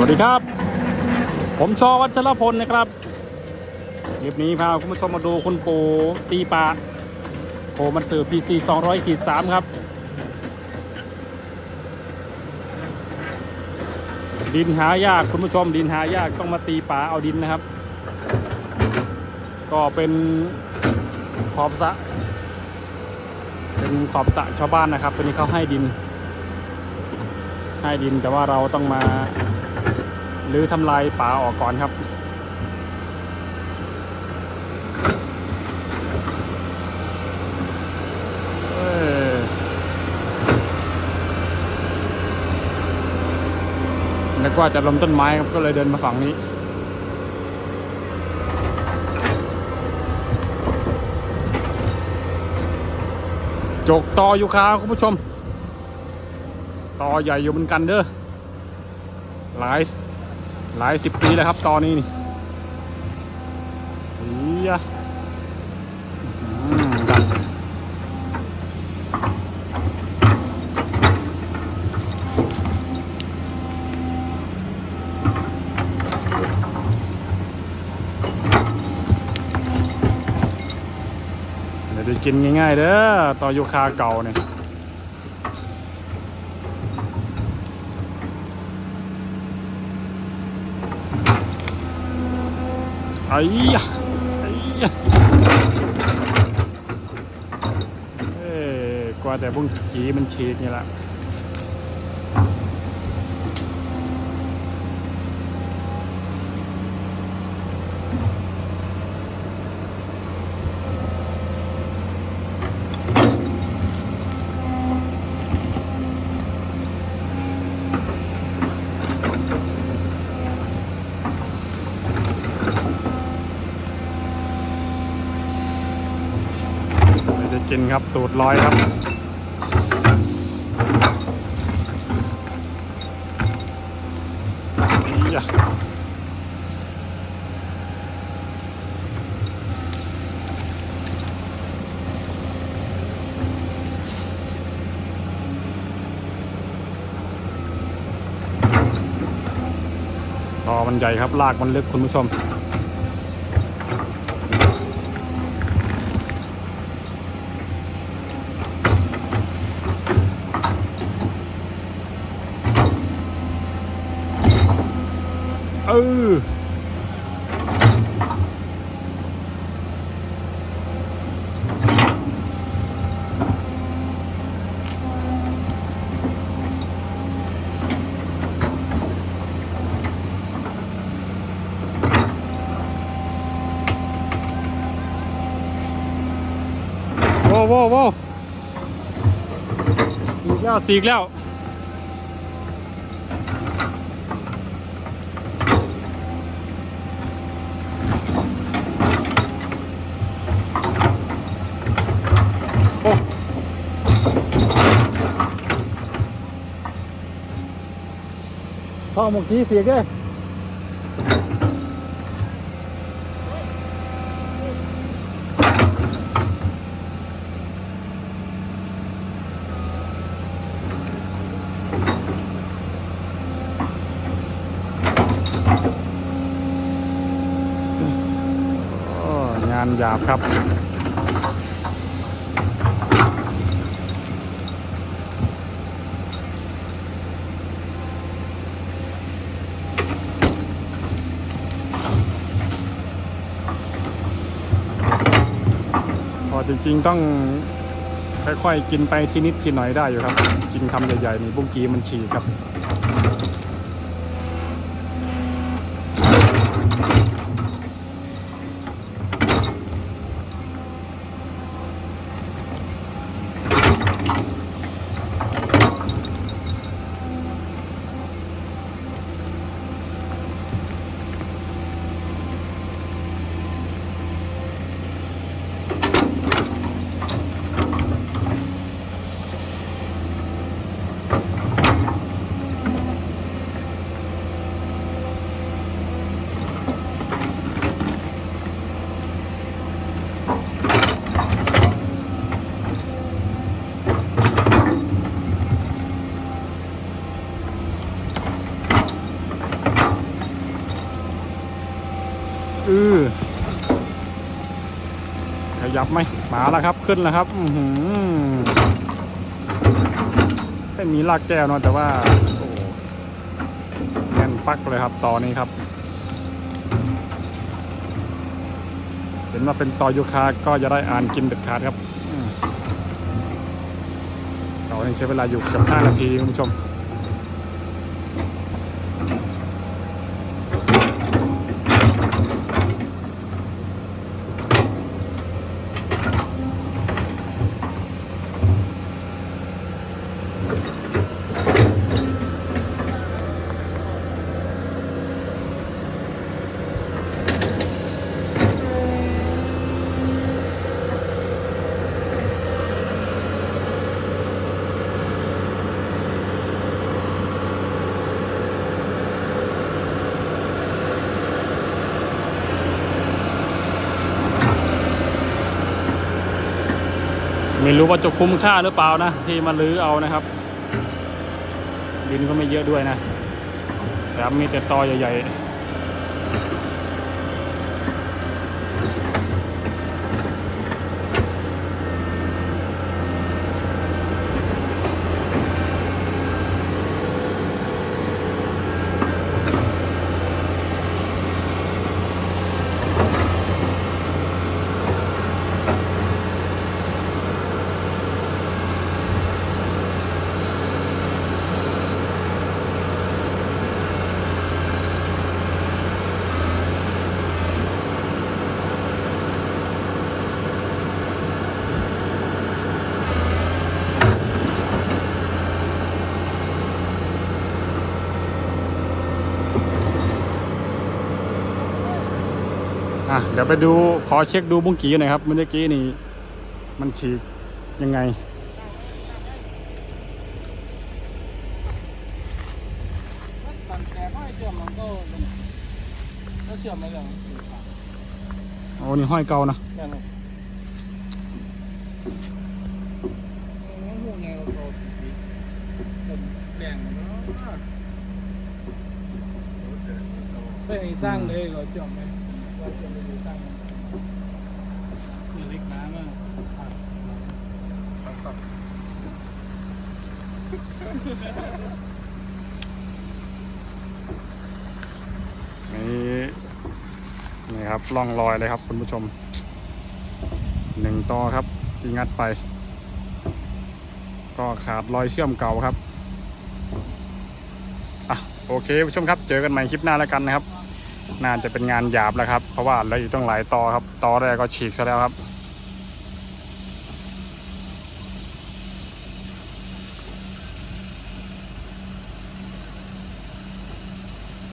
วัสดีครับ ผมชอวัชรพลนะครับคลิปนี้พาคุณผู้ชมมาดูคุณปู่ตีปลาโคมันสื่อ PC 200ขีด3ครับ ดินหายากคุณผู้ชมดินหายากต้องมาตีปลาเอาดินนะครับ ก็เป็นขอบสะเป็นขอบสะชาวบ้านนะครับตัวนี้เขาให้ดิน ให้ดินแต่ว่าเราต้องมา หรือทำลายป่าออกก่อนครับเออนึกว่าจะล้มต้นไม้ครับก็เลยเดินมาฝั่งนี้จกตออยู่ครับคุณผู้ชม ตอใหญ่อยู่เหมือนกันเด้อหลาย หลายสิบปีแล้วครับตอนนี้นี่อียะดันเดี๋ยวได้กินง่ายๆเด้อตอยูคาเก่าเนี่ย ไอ้ยะไอ้ยะเอ้กว่าแต่บุ้งกีมันฉีกนี่แหละ กินครับตูดลอยครับ ต่อมันใหญ่ครับลากมันลึกคุณผู้ชม เออ โว้โว้โว้สีกแล้วสีกแล้วโอ้พ่อหมกทีเสียแกโอ้งาน หยาบครับ พอจริงๆต้องค่อยๆ กินไปทีนิดทีหน่อยได้อยู่ครับ กินคำใหญ่ๆนี่บุ้งกีมันฉีกครับ อ อือข ยับไหมมาแล้วครับขึ้นแล้วครับอือหือไม่มีลากแก้วเนอะแต่ว่าโอ้แน่นปักเลยครับต่อนี้ครับ เห็นว่าเป็นต่อยูคาก็จะได้อ่านกินเด็ดขาดครับต่อนี้ใช้เวลาอยู่กับ 5 นาทีคุณผู้ชม ไม่รู้ว่าจะคุ้มค่าหรือเปล่านะ ที่มาลื้อเอานะครับ ดินก็ไม่เยอะด้วยนะ แต่มีแต่ตอใหญ่ๆ อะเดี๋ยวไปดูขอเช็คดูบุ้งกี้หน่อยครับ เมื่อกี้นี่มันฉีกยังไงตันแต่ก็ไอเชื่อมมันก็ก็เชื่อมไม่ได้โอ้นี่ห้อยเก่านะแค่นั้นหูไงเราเราแดงเนาะไม่ให้สร้างเลยเราเชื่อมไหม คือเล็กน้ำอะนี่นี่ครับร่องรอยเลยครับคุณผู้ชมหนึ่งต่อครับที่งัดไป ก็ขาดรอยเชื่อมเก่าครับอะโอเคผู้ชมครับ เจอกันใหม่คลิปหน้าแล้วกันนะครับ น่าจะเป็นงานหยาบแล้วครับ เพราะว่าเราออยู่ต้องหลายต่อครับต่อแรกก็ฉีกซะแล้วครับ